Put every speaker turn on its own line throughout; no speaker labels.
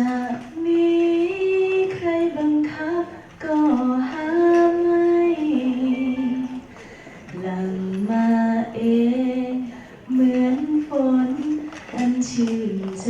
จามีใครบังคับก็หาไม่หลังมาเอง เหมือนฝนอันชื่นใจ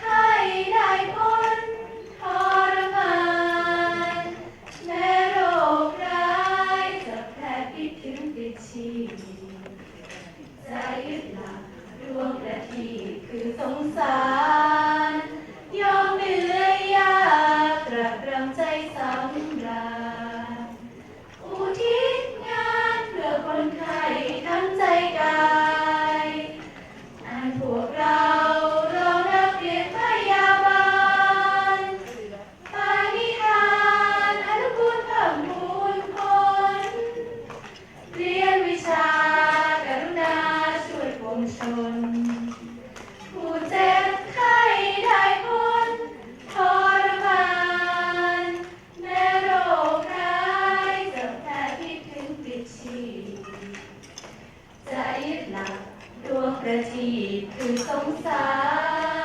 ให้ได้พ้นทรมาน แม้โรคร้ายจะแผ่พิถึงติดชีจยึดหลักดวงประทีคือสงสาร หลักดวงประทีปคือสงสาร